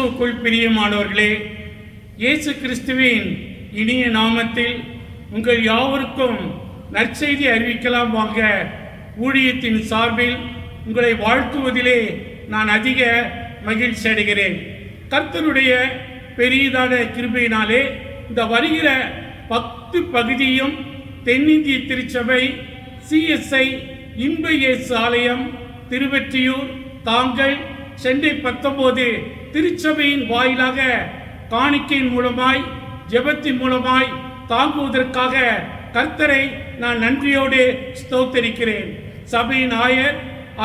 கிறிஸ்துவுக்குள் பிரியமானவர்களே இயேசு கிறிஸ்துவின் இனிய நாமத்தில் உங்கள் யாவருக்கும் நற்செய்தி அறிவிக்கலாம் வாங்க. ஊழியத்தின் சார்பில் உங்களை வாழ்த்துவதிலே நான் அதிக மகிழ்ச்சி அடைகிறேன். கர்த்தருடைய பெரியதான கிருபையினாலே இந்த வருகிற பத்து பகுதியும் தென்னிந்திய திருச்சபை சிஎஸ்ஐ இன்ப இயேசு ஆலயம் திருவெற்றியூர் தாங்கள் சென்னை பத்தொம்போது திருச்சபையின் வாயிலாக காணிக்கையின் மூலமாய் ஜெபத்தின் மூலமாய் தாங்குவதற்காக கர்த்தரை நான் நன்றியோடு ஸ்தோத்தரிக்கிறேன். சபையின் ஆயர்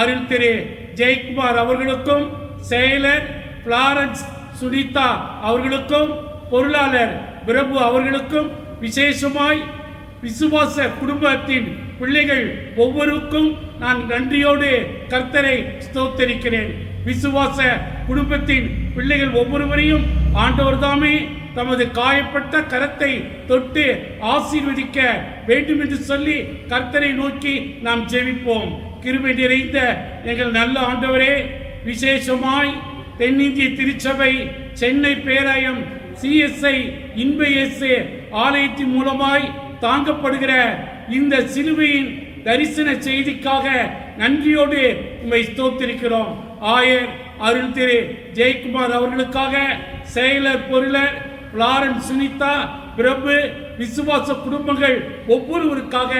அருள் திரு. ஜெயக்குமார் அவர்களுக்கும் செயலர் பிளாரன்ஸ் சுனிதா அவர்களுக்கும் பொருளாளர் பிரபு அவர்களுக்கும் விசேஷமாய் விசுவாச குடும்பத்தின் பிள்ளைகள் ஒவ்வொருக்கும் நான் நன்றியோடு கர்த்தரை ஸ்தோத்தரிக்கிறேன். விசுவாச குடும்பத்தின் பிள்ளைகள் ஒவ்வொருவரையும் ஆண்டவர் தாமே தமது காயப்பட்ட கரத்தை தொட்டு ஆசீர்வதிக்க வேண்டும் என்று சொல்லி கர்த்தரை நோக்கி நாம் ஜெபிப்போம். கிருபை நிறைந்த எங்கள் நல்ல ஆண்டவரே விசேஷமாய் தென்னிந்திய திருச்சபை சென்னை பேராயம் சிஎஸ்ஐ இன்ப ஆலயத்தின் மூலமாய் தாங்கப்படுகிற இந்த சிலுவையின் தரிசன செய்திக்காக நன்றியோடு உண்மை ஸ்தோத்திருக்கிறோம். ஆயர் அருள் திரு ஜெயக்குமார் அவர்களுக்காக செயலர் பொருளர் லாரன்ஸ் சுனிதா பிரபு விசுவாச குடும்பங்கள் ஒவ்வொருவருக்காக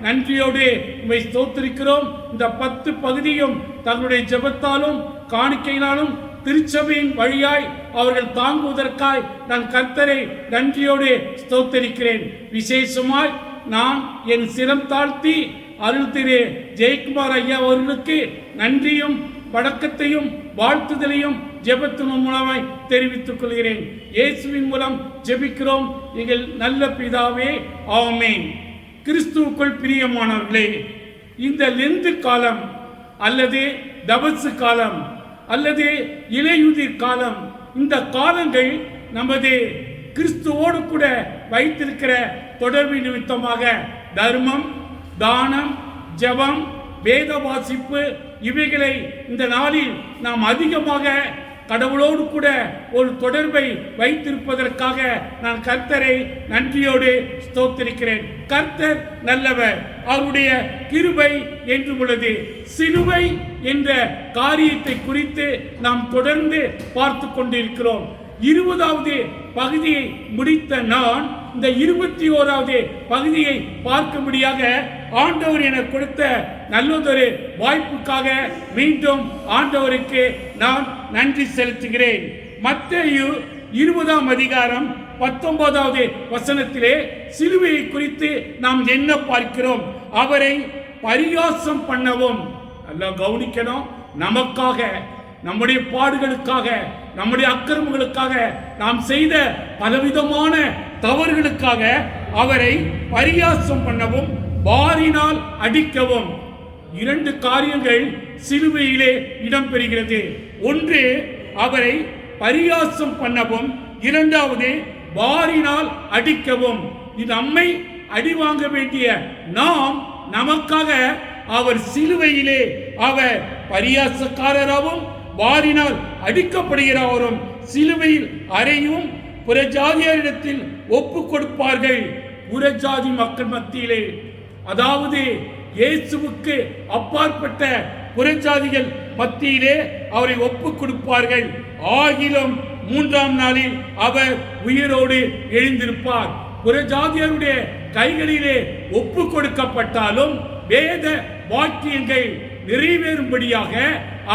நன்றியோடு உண்மை ஸ்தோத்திருக்கிறோம். இந்த பத்து பகுதியும் தங்களுடைய ஜெபத்தாலும் காணிக்கையினாலும் திருச்சபையின் வழியாய் அவர்கள் தாங்குவதற்காய் நான் கர்த்தரை நன்றியோடு ஸ்தோத்தரிக்கிறேன். விசேஷமாய் நான் என் சிரம் தாழ்த்தி அருள் திரு ஜெயக்குமார் ஐயா அவர்களுக்கு நன்றியும் வணக்கத்தையும் வாழ்த்துதலையும் ஜெபத்தின் மூலமாய் தெரிவித்துக் கொள்கிறேன். இயேசுவின் மூலம் ஜெபிக்கிறோம். எங்கள் நல்ல பிதாவே ஆமேன். கிறிஸ்துவுக்குள் பிரியமானவர்களே இந்த லெந்து காலம் அல்லது தபசு காலம் அல்லது இலையுதிர் காலம் இந்த காலங்கள் நமது கிறிஸ்துவோடு கூட வைத்திருக்கிற தொடர்பு நிமித்தமாக தர்மம் தானம் ஜெபம் வேத வாசிப்பு இவைகளை இந்த நாளில் நாம் அதிகமாக கடவுளோடு கூட ஒரு தொடர்பை வைத்திருப்பதற்காக நான் கர்த்தரை நன்றியோடு ஸ்தோத்திருக்கிறேன். கர்த்தர் நல்லவர் அவருடைய கிருபை என்று உள்ளது சிலுவை என்ற காரியத்தை குறித்து நாம் தொடர்ந்து பார்த்து கொண்டிருக்கிறோம். இருபதாவது பகுதியை முடித்த நான் இந்த இருபத்தி ஓராவது பகுதியை பார்க்கும்படியாக ஆண்டவர் என கொடுத்த நல்லதொரு வாய்ப்புக்காக மீண்டும் ஆண்டவருக்கு நான் நன்றி செலுத்துகிறேன். மத்தையு இருபதாம் அதிகாரம் பத்தொன்பதாவது வசனத்திலே சிலுவையை குறித்து நாம் என்ன பார்க்கிறோம்? அவரை பரியாசம் பண்ணவும். எல்லாம் கவனிக்கணும். நமக்காக நம்முடைய பாடுகளுக்காக நம்முடைய அக்கிரமங்களுக்காக நாம் செய்த பலவிதமான தவறுகளுக்காக அவரை பரியாசம் பண்ணவும் வாரினால் அடிக்கவும். இரண்டு காரியங்கள் சிலுவையிலே இடம்பெறுகிறது. ஒன்று அவரை பரியாசம் பண்ணவும் இரண்டாவது வாரினால் அடிக்கவும். இது நம்மை அடி வாங்க வேண்டிய நாம் நமக்காக அவர் சிலுவையிலே அவர் பரியாசக்காரராகவும் வாரினால் அடிக்கப்படுகிறவரும் சிலுவையில் அறையும் புறஜாதியரிடத்தில் ஒப்பு கொடுப்பார்கள் புறஜாதி மக்கள் மத்தியிலே. அதாவது இயேசுவுக்கு அப்பாற்பட்ட புறஜாதிகள் மத்தியிலே அவரை ஒப்பு கொடுப்பார்கள் ஆகிலும் மூன்றாம் நாளில் அவர் உயிரோடு எழுந்திருப்பார். புறஜாதியருடைய கைகளிலே ஒப்பு கொடுக்கப்பட்டாலும் வேத வாக்கியங்கள் நிறைவேறும்படியாக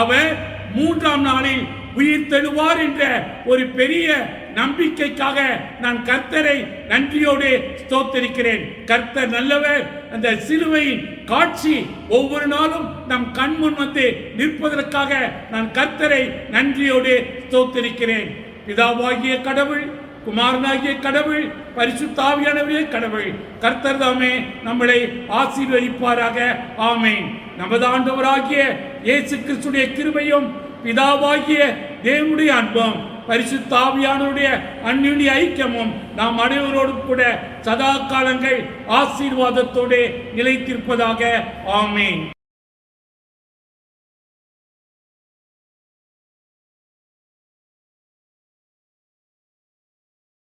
அவர் மூன்றாம் நாளில் உயிர் தெழுவார் என்ற ஒரு பெரிய நம்பிக்கைக்காக நான் கர்த்தரை நன்றியோடு ஸ்தோத்தரிக்கிறேன். கர்த்தர் நல்லவர். அந்த சிலுவையின் காட்சி ஒவ்வொரு நாளும் நம் கண் முன் வந்து நிற்பதற்காக நான் கர்த்தரை நன்றியோடு ஸ்தோத்தரிக்கிறேன். பிதாவாகிய கடவுள் குமாரனாகிய கடவுள் பரிசுத்தாவியானவரே கடவுள் கர்த்தர் தாமே நம்மளை ஆசீர்வதிப்பாராக. ஆமேன். நமது ஆண்டவராகிய இயேசு கிறிஸ்துடைய கிருபையும் பிதாவாகிய தேவனுடைய அன்பும் பரிசுத்தாவியானுடைய அந்யுடைய ஐக்கியமும் நாம் அனைவரோடும் கூட சதா காலங்கள் ஆசீர்வாதத்தோடு நிலைத்திருப்பதாக. ஆமேன்.